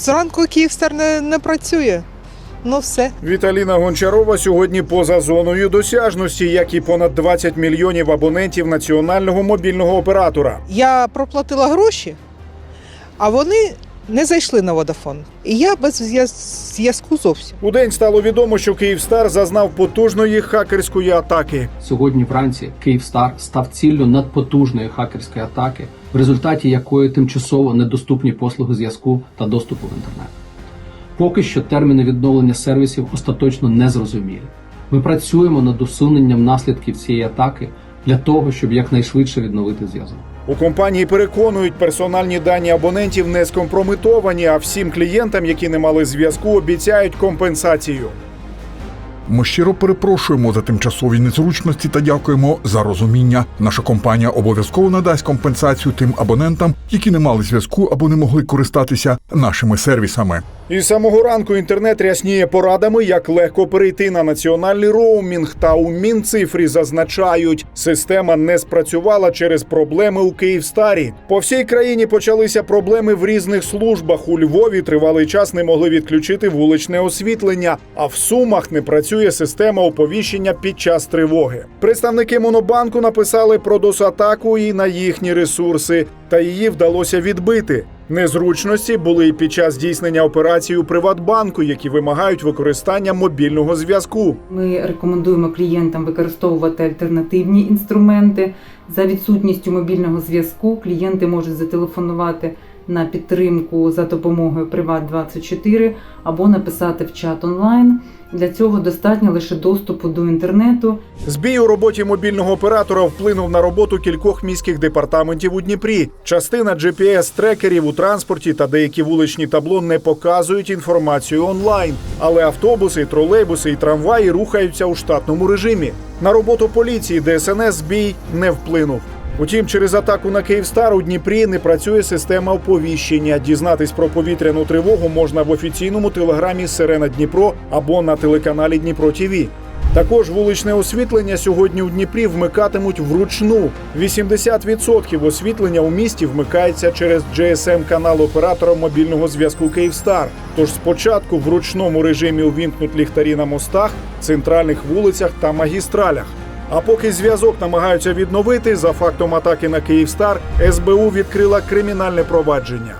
Зранку Київстар не, не працює. Ну все. Віталіна Гончарова сьогодні поза зоною досяжності, як і понад 20 мільйонів абонентів національного мобільного оператора. Я проплатила гроші, а вони не зайшли на водофон. І я без зв'язку зовсім. У день стало відомо, що Київстар зазнав потужної хакерської атаки. Сьогодні вранці Київстар став ціллю надпотужної хакерської атаки, в результаті якої тимчасово недоступні послуги зв'язку та доступу в інтернет. Поки що терміни відновлення сервісів остаточно не зрозумілі. Ми працюємо над усуненням наслідків цієї атаки для того, щоб якнайшвидше відновити зв'язок. У компанії переконують, персональні дані абонентів не скомпрометовані, а всім клієнтам, які не мали зв'язку, обіцяють компенсацію. Ми щиро перепрошуємо за тимчасові незручності та дякуємо за розуміння. Наша компанія обов'язково надасть компенсацію тим абонентам, які не мали зв'язку або не могли користатися нашими сервісами. Із самого ранку інтернет рясніє порадами, як легко перейти на національний роумінг. Та у Мінцифрі зазначають, система не спрацювала через проблеми у Київстарі. По всій країні почалися проблеми в різних службах. У Львові тривалий час не могли відключити вуличне освітлення, а в Сумах не працює система оповіщення під час тривоги. Представники Монобанку написали про досатаку і на їхні ресурси, та її вдалося відбити. Незручності були і під час здійснення операцій у Приватбанку, які вимагають використання мобільного зв'язку. Ми рекомендуємо клієнтам використовувати альтернативні інструменти. За відсутністю мобільного зв'язку клієнти можуть зателефонувати на підтримку за допомогою Приват24 або написати в чат онлайн. Для цього достатньо лише доступу до інтернету. Збій у роботі мобільного оператора вплинув на роботу кількох міських департаментів у Дніпрі. Частина GPS-трекерів у транспорті та деякі вуличні табло не показують інформацію онлайн. Але автобуси, тролейбуси і трамваї рухаються у штатному режимі. На роботу поліції ДСНС збій не вплинув. Утім, через атаку на Київстар у Дніпрі не працює система оповіщення. Дізнатись про повітряну тривогу можна в офіційному телеграмі Сирена Дніпро або на телеканалі Дніпро ТІВІ. Також вуличне освітлення сьогодні у Дніпрі вмикатимуть вручну. 80% освітлення у місті вмикається через GSM канал оператора мобільного зв'язку Київстар. Тож спочатку в ручному режимі увімкнуть ліхтарі на мостах, центральних вулицях та магістралях. А поки зв'язок намагаються відновити, за фактом атаки на Київстар, СБУ відкрила кримінальне провадження.